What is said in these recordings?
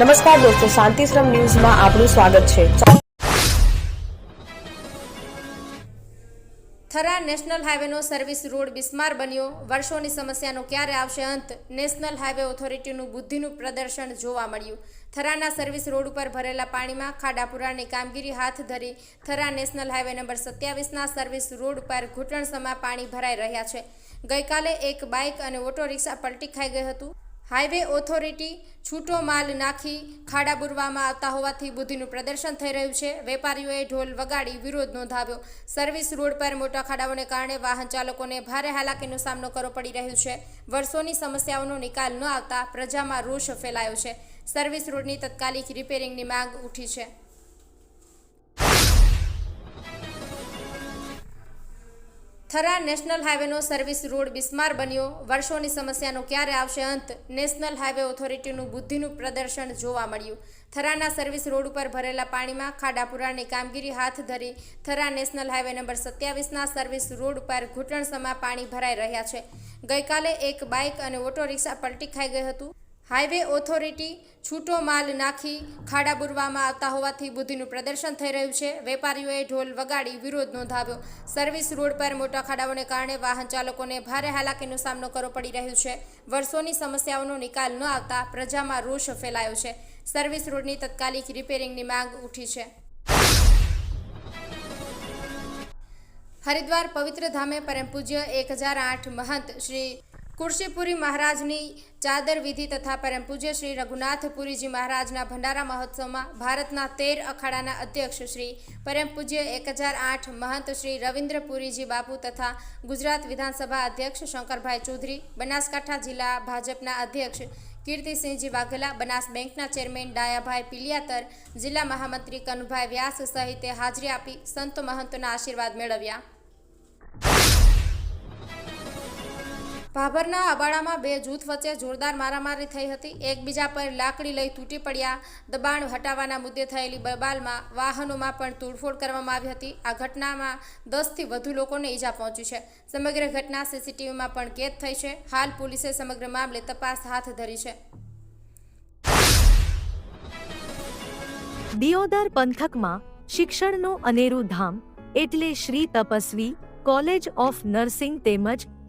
નમસ્કાર દોસ્તો શાંતિશ્રમ ન્યૂઝમાં આપનું સ્વાગત છે. થરા નેશનલ હાઈવેનો સર્વિસ રોડ બિસ્માર બન્યો. વર્ષોની સમસ્યાનો ક્યારે આવશે અંત? નેશનલ હાઈવે ઓથોરિટીનું બુદ્ધિનું પ્રદર્શન જોવા મળ્યું. થરાના સર્વિસ રોડ ઉપર ભરેલા પાણીમાં ખાડાપુરાની કામગીરી હાથ ધરી થરા નેશનલ હાઈવે નંબર સત્યાવીસના સર્વિસ રોડ ઉપર ઘૂંટણસમાં પાણી ભરાઈ રહ્યા છે. ગઈકાલે એક બાઇક અને ઓટો રિક્ષા પલટી ખાઈ ગઈ હતું. હાઈવે ઓથોરિટી છૂટો માલ નાખી ખાડા બુરવામાં આવતા હોવાથી બુદ્ધિનું પ્રદર્શન થઈ રહ્યું છે. વેપારીઓએ ઢોલ વગાડી વિરોધ નોંધાવ્યો. સર્વિસ રોડ પર મોટા ખાડાઓને કારણે વાહન ચાલકોને ભારે હાલાકીનો સામનો કરવો પડી રહ્યો છે. વર્ષોની સમસ્યાઓનો નિકાલ ન આવતા પ્રજામાં રોષ ફેલાયો છે. સર્વિસ રોડની તત્કાલિક રિપેરિંગની માંગ ઉઠી છે. થરા નેશનલ હાઈવેનો સર્વિસ રોડ બિસ્માર બન્યો. વર્ષોની સમસ્યાનો ક્યારે આવશે અંત? નેશનલ હાઈવે ઓથોરિટીનું બુદ્ધિનું પ્રદર્શન જોવા મળ્યું. થરાના સર્વિસ રોડ ઉપર ભરેલા પાણીમાં ખાડાપુરાની કામગીરી હાથ ધરી થરા નેશનલ હાઈવે નંબર સત્યાવીસના સર્વિસ રોડ ઉપર ઘૂંટણસમાં પાણી ભરાઈ રહ્યા છે. ગઈકાલે એક બાઇક અને ઓટો રિક્ષા પલટી ખાઈ ગઈ હતું. હાઈવે ઓથોરિટી છૂટો માલ નાખી ખાડા બુરવામાં આવતા હોવાથી બુદ્ધિનું પ્રદર્શન થઈ રહ્યું છે. વેપારીઓએ ઢોલ વગાડી વિરોધ નોંધાવ્યો. સર્વિસ રોડ પર મોટા ખાડાઓને કારણે વાહન ચાલકોને ભારે હાલાકીનો સામનો કરવો પડી રહ્યો છે. વર્ષોની સમસ્યાઓનો નિકાલ ન આવતા પ્રજામાં રોષ ફેલાયો છે. સર્વિસ રોડની તત્કાલિક રિપેરિંગની માંગ ઉઠી છે. હરિદ્વાર પવિત્ર ધામે પરમ પૂજ્ય એક હજાર આઠ મહંત શ્રી કુર્શીપુરી મહારાજની ચાદર વિધિ તથા પરમ પૂજ્ય શ્રી રઘુનાથપુરીજી મહારાજના ભંડારા મહોત્સવમાં ભારતના તેર અખાડાના અધ્યક્ષ શ્રી પરમ પૂજ્ય એક હજાર આઠ મહંત શ્રી રવિન્દ્રપુરીજી બાપુ તથા ગુજરાત વિધાનસભા અધ્યક્ષ શંકરભાઈ ચૌધરી, બનાસકાંઠા જિલ્લા ભાજપના અધ્યક્ષ કીર્તિસિંહજી વાઘેલા, બનાસ બેંકના ચેરમેન ડાયાભાઈ પિલિયાતર, જિલ્લા મહામંત્રી કનુભાઈ વ્યાસ સહિતે હાજરી આપી સંતો મહંતોના આશીર્વાદ મેળવ્યા. ભાભરના અબાડામાં બે જૂથ વચ્ચે જોરદાર મારામારી થઈ હતી. એકબીજા પર લાકડી લઈ તૂટી પડ્યા. દબાણ હટાવવાના મુદ્દે થયેલી બબાલમાં વાહનોમાં પણ તોડફોડ કરવામાં આવી હતી. આ ઘટનામાં દસથી વધુ લોકોને ઈજા પહોંચી છે. સમગ્ર ઘટના સીસીટીવીમાં પણ કેદ થઈ છે. હાલ પોલીસે સમગ્ર મામલે તપાસ હાથ ધરી છે. દિયોદર પંથકમાં શિક્ષણનું અનેરું ધામ એટલે Shri Tapasvi, college of nursing તેમજ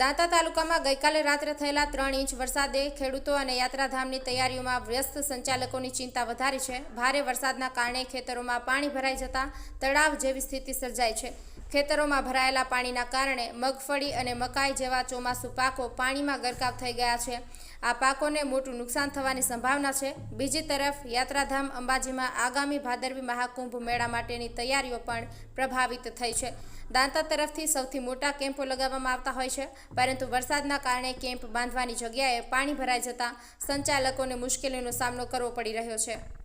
Danta તાલુકામાં ગઈકાલે રાત્રે થયેલા ત્રણ ઇંચ વરસાદે ખેડૂતો અને યાત્રાધામની તૈયારીઓમાં વ્યસ્ત સંચાલકોની ચિંતા વધારી છે. ભારે વરસાદના કારણે ખેતરોમાં પાણી ભરાઈ જતા તળાવ જેવી સ્થિતિ સર્જાઈ છે. ખેતરોમાં ભરાયેલા પાણીના કારણે મગફળી અને મકાઈ જેવા ચોમાસુ પાકો પાણીમાં ગરકાવ થઈ ગયા છે. આ પાકોને મોટું નુકસાન થવાની સંભાવના છે. બીજી તરફ, યાત્રાધામ અંબાજીમાં આગામી ભાદરવી મહાકુંભ મેળા માટેની તૈયારીઓ પણ પ્રભાવિત થઈ છે. દાંતા તરફથી સૌથી મોટા કેમ્પો લગાવવામાં આવતા હોય છે. પરંતુ વરસાદના કારણે કેમ્પ બાંધવાની જગ્યાએ પાણી ભરાઈ જતાં સંચાલકોને મુશ્કેલીનો સામનો કરવો પડી રહ્યો છે.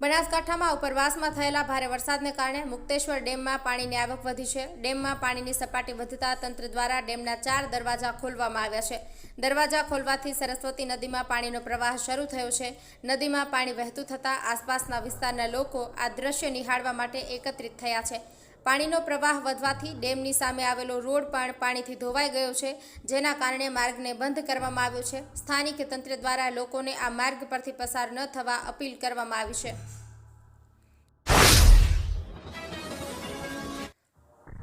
બનાસકાંઠામાં ઉપરવાસમાં થયેલા ભારે વરસાદને કારણે મુક્તેશ્વર ડેમમાં પાણીની આવક વધી છે. ડેમમાં પાણીની સપાટી વધતા તંત્ર દ્વારા ડેમના ચાર દરવાજા ખોલવામાં આવ્યા છે. દરવાજા ખોલવાથી સરસ્વતી નદીમાં પાણીનો પ્રવાહ શરૂ થયો છે. નદીમાં પાણી વહેતું થતાં આસપાસના વિસ્તારના લોકો આ દ્રશ્ય નિહાળવા માટે એકત્રિત થયા છે. પાણીનો પ્રવાહ વધવાથી ડેમની સામે આવેલો રોડ પણ પાણીથી ધોવાઈ ગયો છે, જેના કારણે માર્ગને બંધ કરવામાં આવ્યો છે. સ્થાનિક તંત્ર દ્વારા લોકોને આ માર્ગ પરથી પસાર ન થવા અપીલ કરવામાં આવી છે.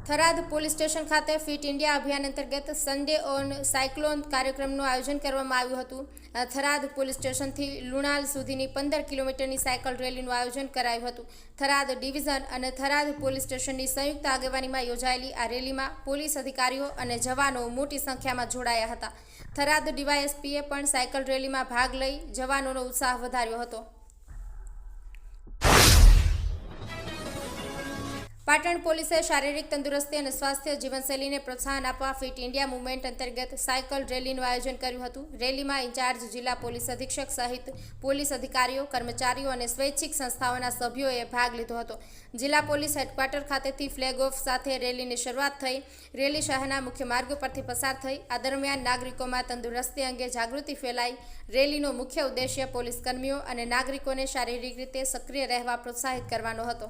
થરાદ પોલીસ સ્ટેશન ખાતે ફિટ ઇન્ડિયા અભિયાન અંતર્ગત સન્ડે ઓન સાયક્લોન કાર્યક્રમનું આયોજન કરવામાં આવ્યું હતું. થરાદ પોલીસ સ્ટેશનથી લુણાલ સુધીની પંદર કિલોમીટરની સાયકલ રેલીનું આયોજન કરાયું હતું. થરાદ ડિવિઝન અને થરાદ પોલીસ સ્ટેશનની સંયુક્ત આગેવાનીમાં યોજાયેલી આ રેલીમાં પોલીસ અધિકારીઓ અને જવાનો મોટી સંખ્યામાં જોડાયા હતા. થરાદ ડીવાયએસપીએ પણ સાયકલ રેલીમાં ભાગ લઈ જવાનોનો ઉત્સાહ વધાર્યો હતો. પાટણ પોલીસે શારીરિક તંદુરસ્તી અને સ્વાસ્થ્ય જીવનશૈલીને પ્રોત્સાહન આપવા ફિટ ઇન્ડિયા મુવમેન્ટ અંતર્ગત સાયકલ રેલીનું આયોજન કર્યું હતું. રેલીમાં ઇન્ચાર્જ જિલ્લા પોલીસ અધિક્ષક સહિત પોલીસ અધિકારીઓ, કર્મચારીઓ અને સ્વૈચ્છિક સંસ્થાઓના સભ્યોએ ભાગ લીધો હતો. જિલ્લા પોલીસ હેડક્વાર્ટર ખાતેથી ફ્લેગ ઓફ સાથે રેલીની શરૂઆત થઈ. રેલી શહેરના મુખ્ય માર્ગો પરથી પસાર થઈ. આ દરમિયાન નાગરિકોમાં તંદુરસ્તી અંગે જાગૃતિ ફેલાઈ. રેલીનો મુખ્ય ઉદ્દેશ્ય પોલીસ કર્મીઓ અને નાગરિકોને શારીરિક રીતે સક્રિય રહેવા પ્રોત્સાહિત કરવાનો હતો.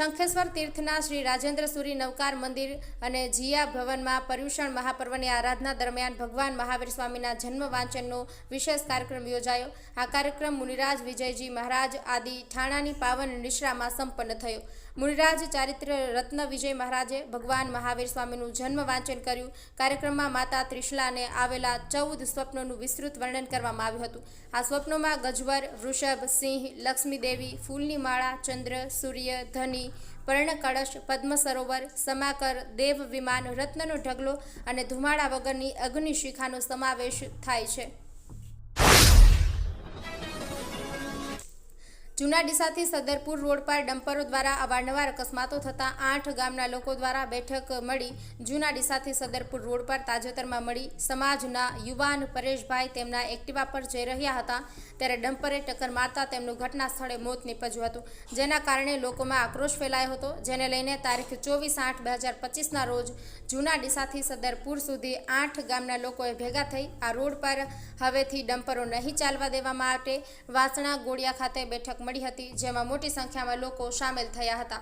શંખેશ્વર તીર્થના શ્રી રાજેન્દ્ર સુરી નવકાર મંદિર અને જીયા ભવનમાં પર્યુષણ મહાપર્વની આરાધના દરમિયાન ભગવાન મહાવીર સ્વામીના જન્મ વાંચનનો વિશેષ કાર્યક્રમ યોજાયો. આ કાર્યક્રમ મુનિરાજ વિજયજી મહારાજ આદિ ઠાણાની પાવન નિશ્રામાં સંપન્ન થયો. મુનિરાજ ચારિત્ર રત્ન વિજય મહારાજે ભગવાન મહાવીર સ્વામીનું જન્મ વાંચન કર્યું. કાર્યક્રમમાં માતા ત્રિશલાને આવેલા ચૌદ સ્વપ્નોનું વિસ્તૃત વર્ણન કરવામાં આવ્યું હતું. આ સ્વપ્નોમાં ગજવર, વૃષભ, સિંહ, લક્ષ્મીદેવી, ફૂલની માળા, ચંદ્ર, સૂર્ય, ધની પર્ણકળશ પદ્મ સરોવર, સમાકર, દેવ વિમાન, રત્નનો ઢગલો અને ધુમાડા વગરની અગ્નિશિખાનો સમાવેશ થાય છે. જૂના ડીસાથી સદરપુર રોડ પર ડમ્પરો દ્વારા અવારનવાર અકસ્માતો થતાં આઠ ગામના લોકો દ્વારા બેઠક મળી જૂના ડીસાથી સદરપુર રોડ પર તાજેતરમાં મળી સમાજના યુવાન પરેશભાઈ તેમના એક્ટિવા પર જઈ રહ્યા હતા. ત્યારે ડમ્પરે ટક્કર મારતા તેમનું ઘટના સ્થળે મોત નીપજ્યું હતું. જેના કારણે લોકોમાં આક્રોશ ફેલાયો હતો. જેને લઈને તારીખ ચોવીસ આઠ બે હજાર પચીસના રોજ જૂના ડીસાથી સદરપુર સુધી આઠ ગામના લોકોએ ભેગા થઈ આ રોડ પર હવેથી ડમ્પરો નહીં ચાલવા દેવા માટે વાસણા ગોળિયા ખાતે બેઠક મળી હતી જેમાં મોટી સંખ્યામાં લોકો સામેલ થયા હતા.